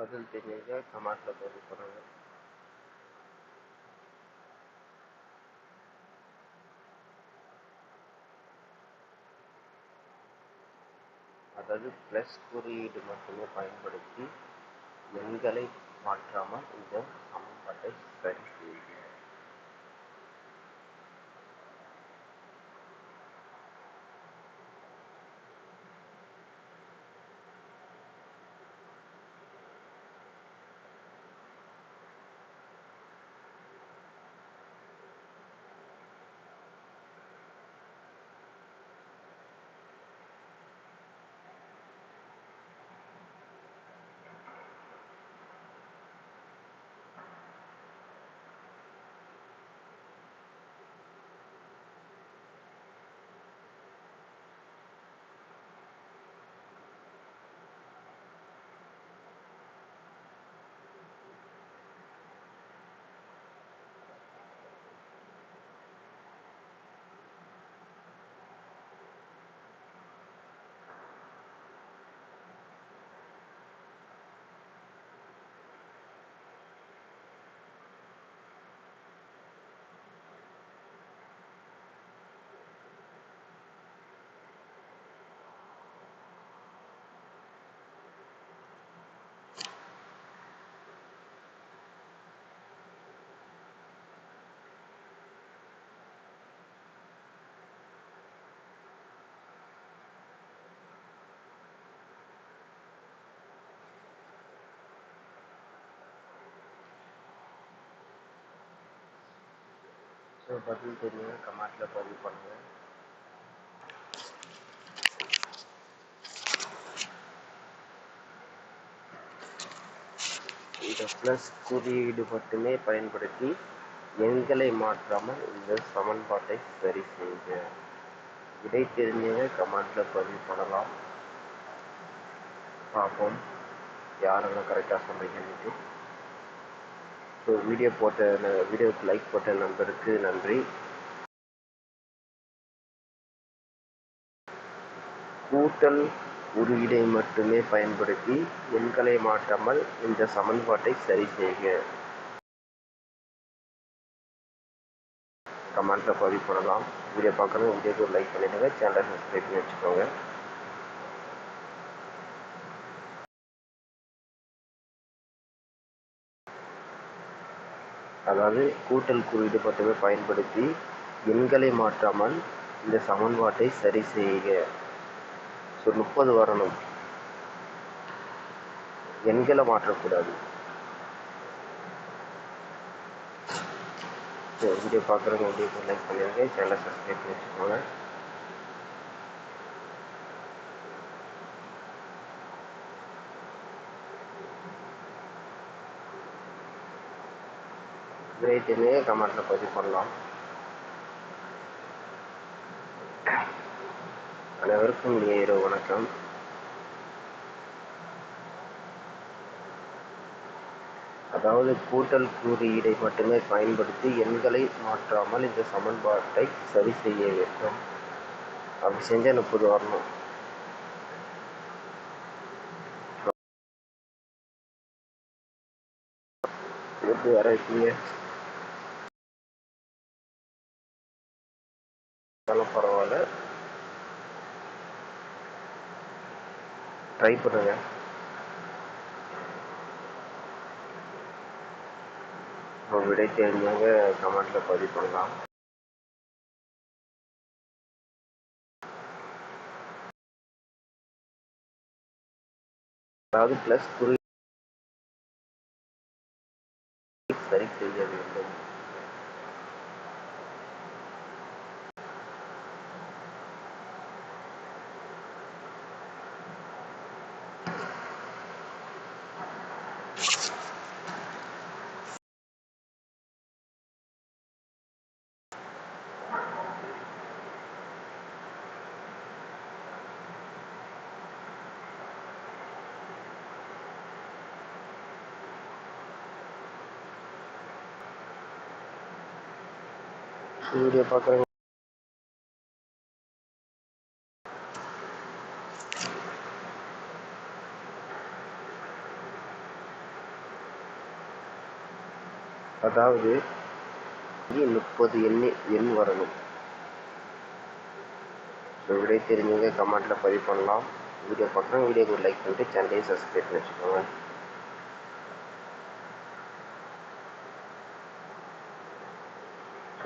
பதில் தெரியாத கமெண்ட்ல பதிவு பண்ணுங்க அதாவது ப்ளஸ் குறியீடு மட்டுமே பயன்படுத்தி எண்களை மாற்றாமல் இந்த சமன்பாட்டை சரி செய்க ஸோ பதில் தெரியும் கமெண்ட்ல பதிவு பண்ணுங்க. இந்த ப்ளஸ் குறியீடு மட்டுமே பயன்படுத்தி எண்களை மாற்றாமல் இந்த சமன்பாட்டை சரி செய்க. இதை தெரிஞ்சவங்க கமெண்ட்ல பதிவு பண்ணலாம். பார்ப்போம். யாரெல்லாம் கரெக்டாக சொல்றீங்கன்னுட்டு ஸோ வீடியோ போட்ட வீடியோக்கு லைக் போட்ட நண்பருக்கு நன்றி. கூட்டல் குறியீடை மட்டுமே பயன்படுத்தி எண்களை மாற்றாமல் இந்த சமன்பாட்டை சரி செய்க. கமெண்ட்டில் பதிவு பண்ணலாம். வீடியோ பார்க்கணும் வீடியோக்கு ஒரு லைக் பண்ணிவிடுங்க சேனலை சப்ஸ்கிரைப் பண்ணி வச்சுக்கோங்க. அதாவது கூட்டல் குறியீடு மட்டுமே பயன்படுத்தி எண்களை மாற்றாமல் இந்த சமன்பாட்டை சரி செய்க. ஸோ முப்பது வரணும். எண்களை மாற்றக்கூடாது. வீடியோ பார்க்குறவங்க வீடியோ லைக் பண்ணிடுங்க. சேனலை சப்ஸ்கிரைப் பண்ணி வச்சுக்கோங்க வெயிட்டுன்னு கமெண்ட்ல பதிவு பண்ணலாம் அனைவருக்கும் இரவு வணக்கம். அதாவது கூட்டல் குறியீடை மட்டுமே பயன்படுத்தி எண்களை மாற்றாமல் இந்த சமன்பாட்டை சரி செய்ய வேண்டும். அப்படி செஞ்சால் முப்பது வரணும். எப்படி வர வைக்கீங்க இருந்தாலும் பரவாயில்ல. ட்ரை பண்ணுங்க. உங்க விடை தெரிஞ்சவங்க கமெண்ட்ல பதிவு பண்ணலாம். அதாவது பிளஸ் குறி சரி தெரியாது வீடியோ பார்க்குறவங்க அதாவது முப்பது எண்ணி எண் வரணும். ஸோ விடை தெரிஞ்சவங்க கமெண்ட்டில் பதிவு பண்ணலாம். வீடியோ பார்க்குறோம் வீடியோக்கு லைக் பண்ணிட்டு சேனலையும் சப்ஸ்கிரைப் பண்ணி வச்சுக்கோங்க.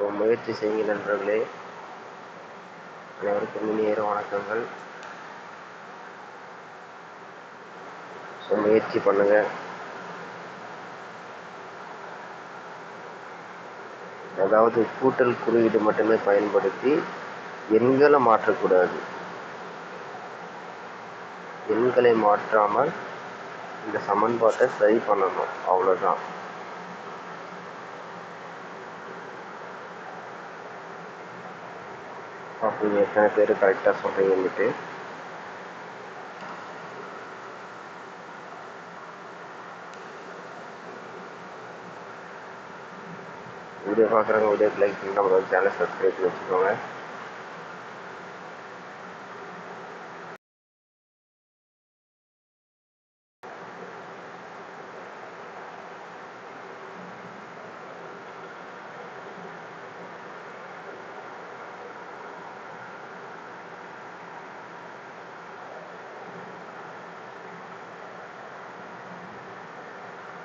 ஸோ முயற்சி செய்யுங்க நண்பர்களே. அனைவருக்கும் இனிய வணக்கங்கள். ஸோ முயற்சி பண்ணுங்க. அதாவது கூட்டல் குறியீடு மட்டுமே பயன்படுத்தி எண்களை மாற்றக்கூடாது. எண்களை மாற்றாமல் இந்த சமன்பாட்டை சரி பண்ணணும். அவ்வளோதான் பார்ப்பீங்க எத்தனை பேர் கரெக்டாக சொல்கிறீங்கன்னுட்டு வீடியோ பார்க்குறவங்க வீடியோக்கு லைக் பண்ணி நம்ம சேனலை சப்ஸ்கிரைப் பண்ணி வச்சுக்கோங்க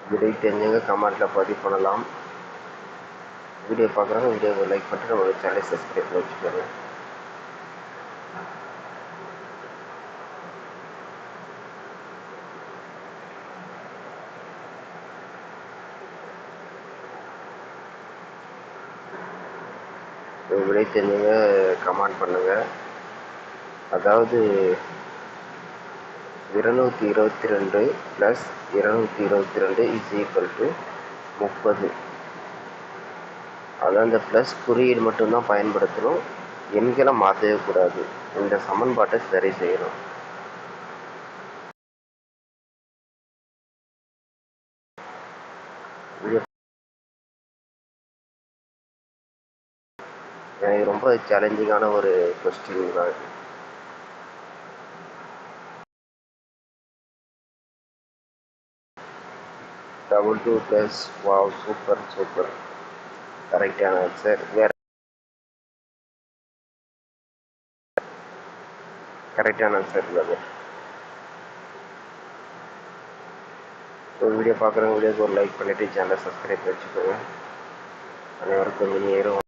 விடை தெரிஞ்சவங்க கமெண்ட்டில் பதிவு பண்ணலாம். வீடியோ பார்க்குறாங்க வீடியோவை லைக் பண்ணிட்டு நம்மளோட சேனலை சப்ஸ்கிரைப் பண்ணி வச்சுக்கோங்க. விடை தெரிஞ்சவங்க கமெண்ட் பண்ணுங்கள் அதாவது இருநூற்றி இருபத்தி ரெண்டு ப்ளஸ் இருநூற்றி இருபத்தி ரெண்டு இஸ் ஈக்குவல் டு முப்பது. அதான் இந்த ப்ளஸ் குறியீடு மட்டும்தான் பயன்படுத்தணும். எண்களை மாற்றவே கூடாது. இந்த சமன்பாட்டை சரி செய்யணும். எனக்கு ரொம்ப சேலஞ்சிங்கான ஒரு கொஸ்டின் தான் double two plus wow super super கரெக்டான ஆன்சர் வேற கரெக்டான ஆன்சர் உள்ளது ஸோ வீடியோ பார்க்குறவங்க வீடியோக்கு ஒரு லைக் பண்ணிவிட்டு சேனலை சப்ஸ்கிரைப் வச்சுக்கோங்க. அனைவருக்கும் இனி ஏறும்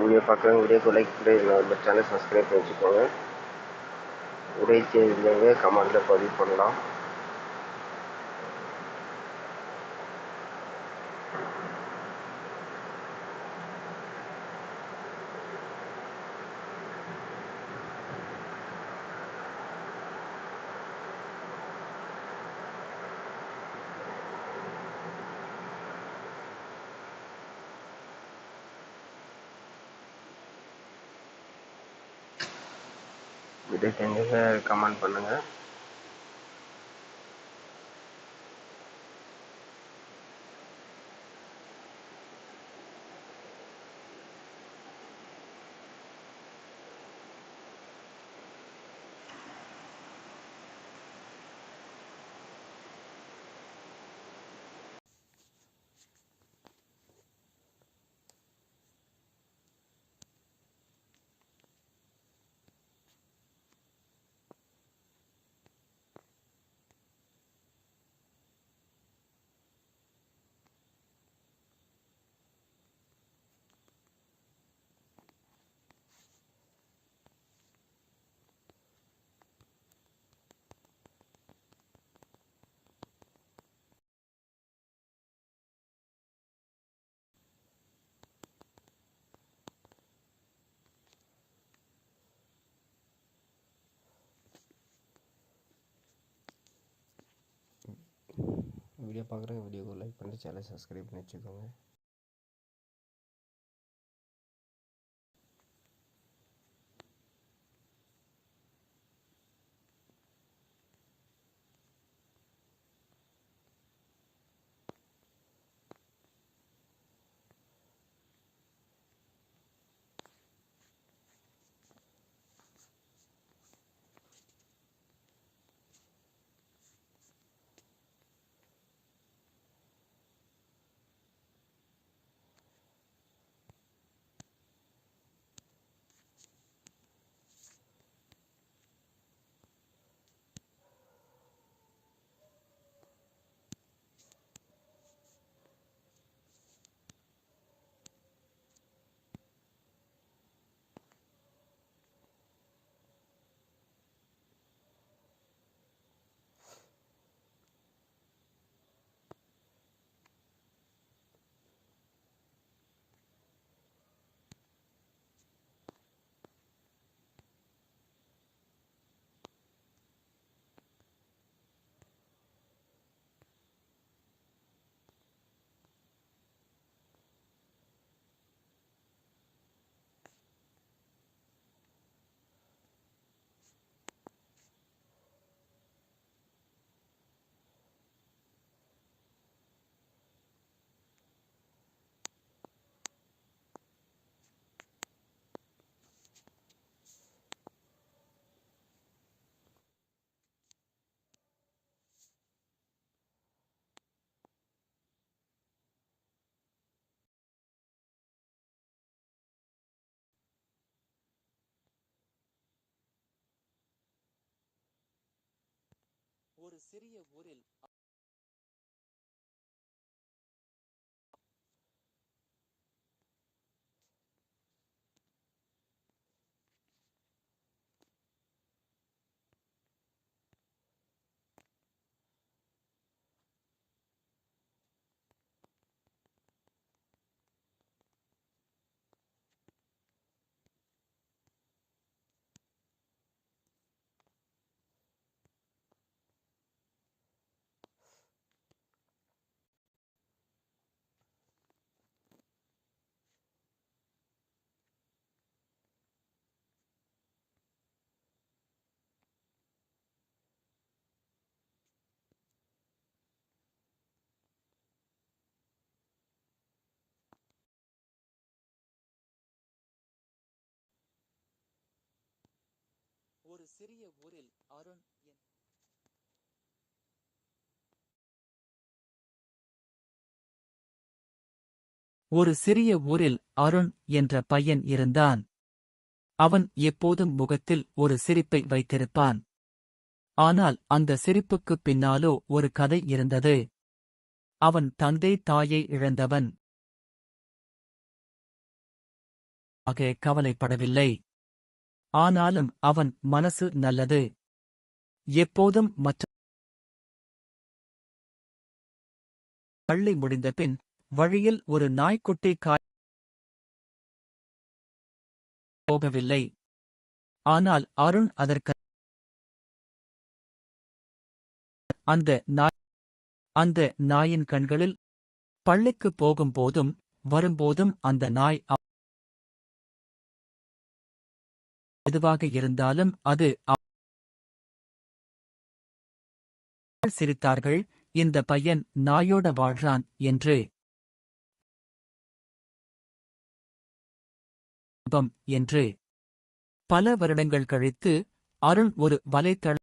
வீடியோ பார்க்குறவங்க வீடியோக்கு லைக் பண்ணி நம்ம சேனல் சப்ஸ்கிரைப் பண்ணி வச்சுக்கோங்க உரை தெரிஞ்சவங்க கமெண்ட்டில் பதிவு பண்ணலாம். விடை தெரிஞ்சவங்க கமெண்ட் பண்ணுங்கள் வீடியோ பார்க்குறவங்க வீடியோக்கு லைக் பண்ணி சேனலை சப்ஸ்கிரைப் பண்ணி வச்சுக்கோங்க ஒரு சிறிய ஊரில் ஒரு சிறிய ஊரில் அருண் என் ஒரு சிறிய ஊரில் அருண் என்ற பையன் இருந்தான். அவன் எப்போதும் முகத்தில் ஒரு சிரிப்பை வைத்திருப்பான். ஆனால் அந்த சிரிப்புக்குப் பின்னாலோ ஒரு கதை இருந்தது. அவன் தந்தை தாயை இழந்தவன். ஆக கவலைப்படவில்லை. ஆனாலும் அவன் மனசு நல்லது. எப்போதும் மற்ற பள்ளி முடிந்த பின் வழியில் ஒரு நாய்க்குட்டி காய் போகவில்லை. ஆனால் அருண் அதற்கு அந்த நாய் அந்த நாயின் கண்களில் பள்ளிக்கு போகும்போதும் வரும்போதும் அந்த நாய் எதுவாக இருந்தாலும் அது சிரித்தார்கள் இந்த பையன் நாயோட வாழ்றான் என்று. என்று. பல வருடங்கள் கழித்து அருண் ஒரு வலைத்தள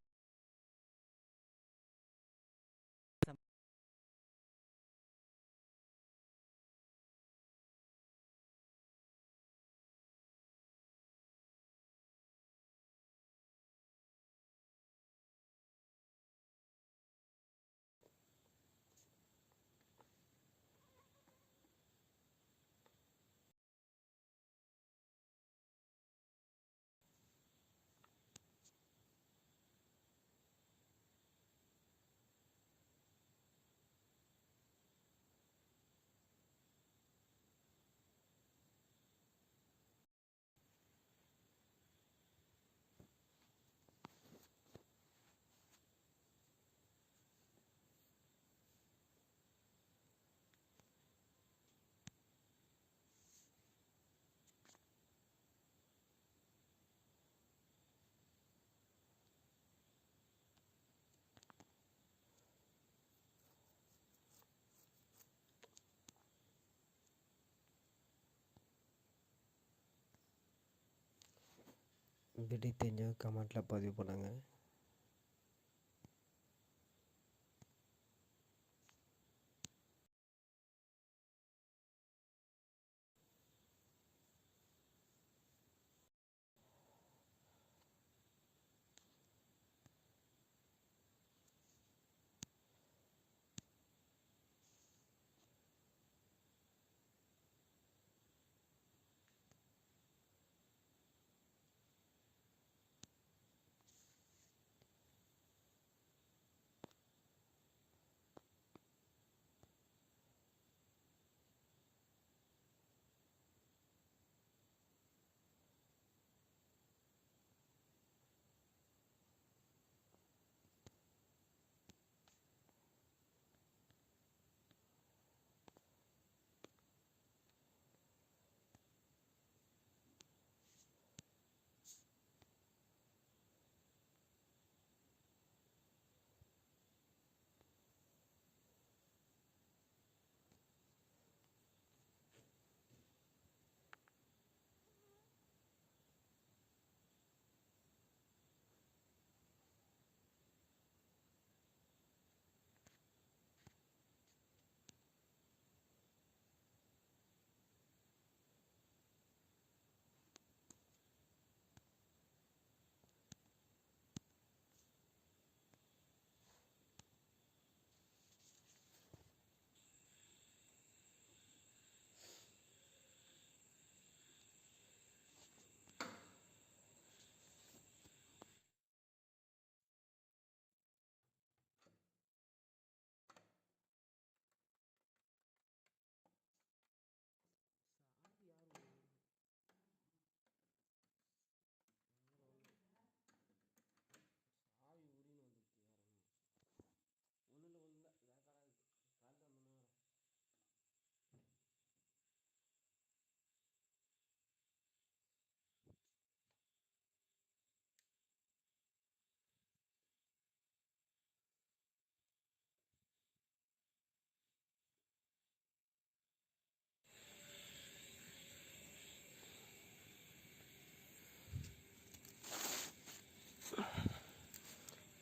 விடி தெரிஞ்சவங்க கமெண்ட்டில் பதிவு பண்ணுங்கள்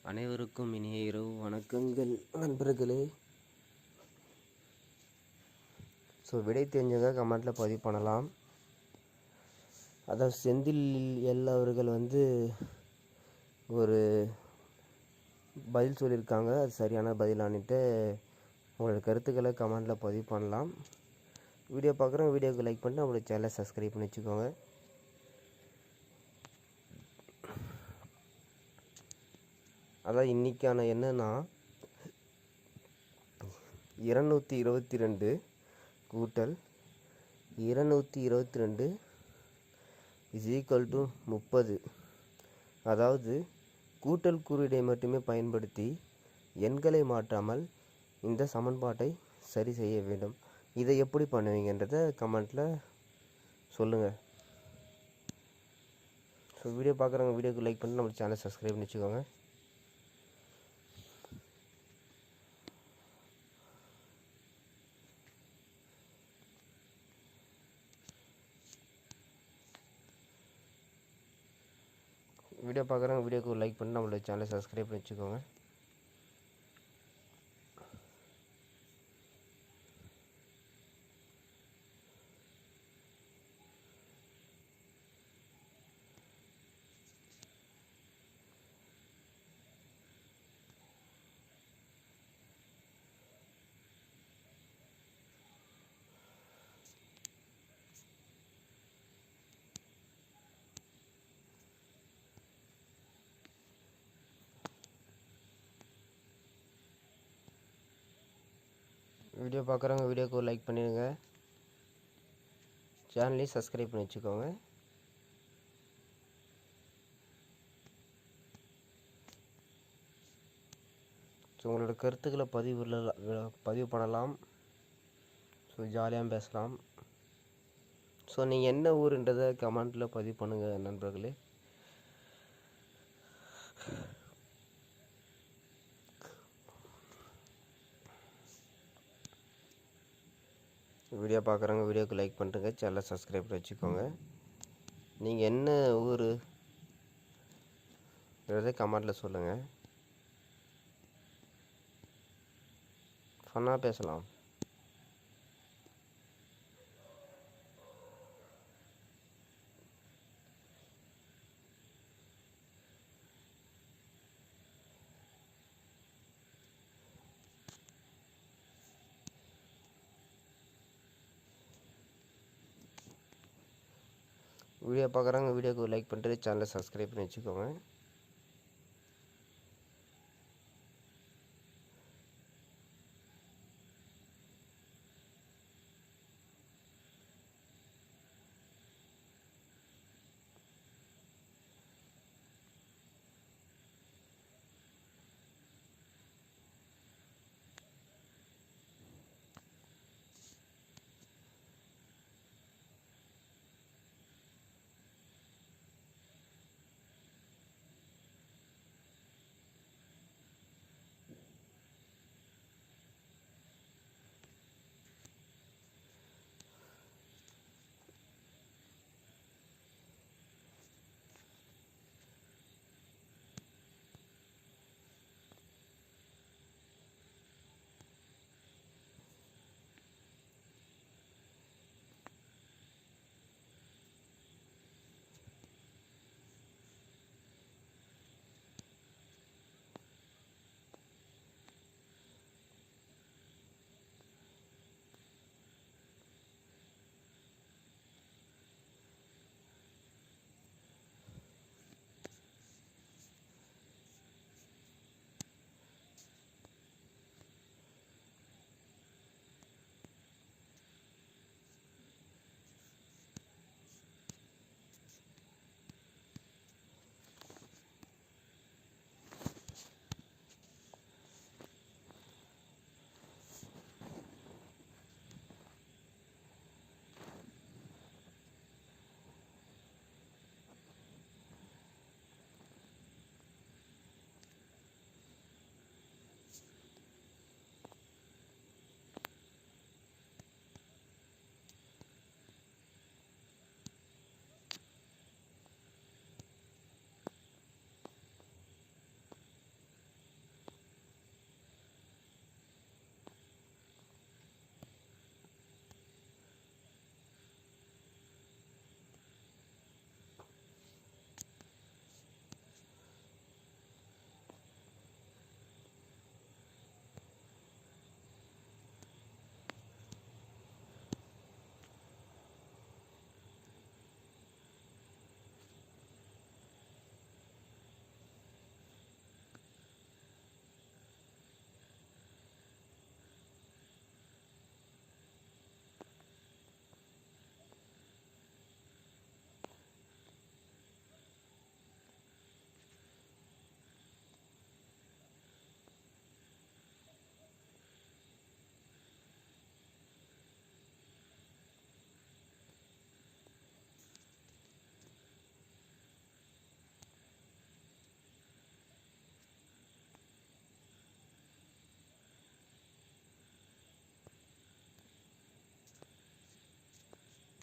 அனைவருக்கும் இனிய இரவு வணக்கங்கள் நண்பர்களே. ஸோ விடை தெரிஞ்சவங்க கமெண்ட்டில் பதிவு பண்ணலாம். அதாவது செந்தில் எல் அவர்கள் வந்து ஒரு பதில் சொல்லியிருக்காங்க. அது சரியான பதிலானிட்டு உங்களோட கருத்துக்களை கமெண்ட்டில் பதிவு பண்ணலாம். வீடியோ பார்க்குறோம் வீடியோக்கு லைக் பண்ணி நம்மளோட சேனலை சப்ஸ்கிரைப் பண்ணி வச்சுக்கோங்க. அதான் இன்றைக்கான என்னன்னா இரநூத்தி இருபத்தி ரெண்டு கூட்டல் இருநூற்றி இருபத்தி ரெண்டு இஸ் ஈக்குவல் டு முப்பது. அதாவது கூட்டல் குறியீடை மட்டுமே பயன்படுத்தி எண்களை மாற்றாமல் இந்த சமன்பாட்டை சரி செய்ய வேண்டும். இதை எப்படி பண்ணுவீங்கன்றதை கமெண்ட்டில் சொல்லுங்கள் ஸோ வீடியோ பார்க்குறவங்க வீடியோக்கு லைக் பண்ணி நம்ம சேனல் சப்ஸ்கிரைப் பண்ணி வச்சுக்கோங்க வீடியோ பார்க்குறவங்க வீடியோக்கு லைக் பண்ணி நம்மளோட சேனலை சப்ஸ்கிரைப் பண்ணி வச்சுக்கோங்க வீடியோ பார்க்குறவங்க வீடியோக்கு லைக் பண்ணிடுங்க. சேனலையும் சப்ஸ்கிரைப் பண்ணி வச்சுக்கோங்க. ஸோ உங்களோட கருத்துக்களை பதிவு பதிவு பண்ணலாம். ஸோ ஜாலியாக பேசலாம். ஸோ நீங்கள் என்ன ஊருன்றதை கமெண்ட்டில் பதிவு பண்ணுங்கள் நண்பர்களே. வீடியோ பார்க்குறவங்க வீடியோக்கு லைக் பண்ணுறங்க சேனலை சப்ஸ்கிரைப் வச்சுக்கோங்க. நீங்கள் என்ன ஊர்? கமெண்ட்டில் சொல்லுங்கள் ஃபன்னாக பேசலாம். வீடியோ பார்க்குறவங்க வீடியோக்கு லைக் பண்ணிட்டு சேனலை சப்ஸ்கிரைப் பண்ணி வச்சுக்கோங்க.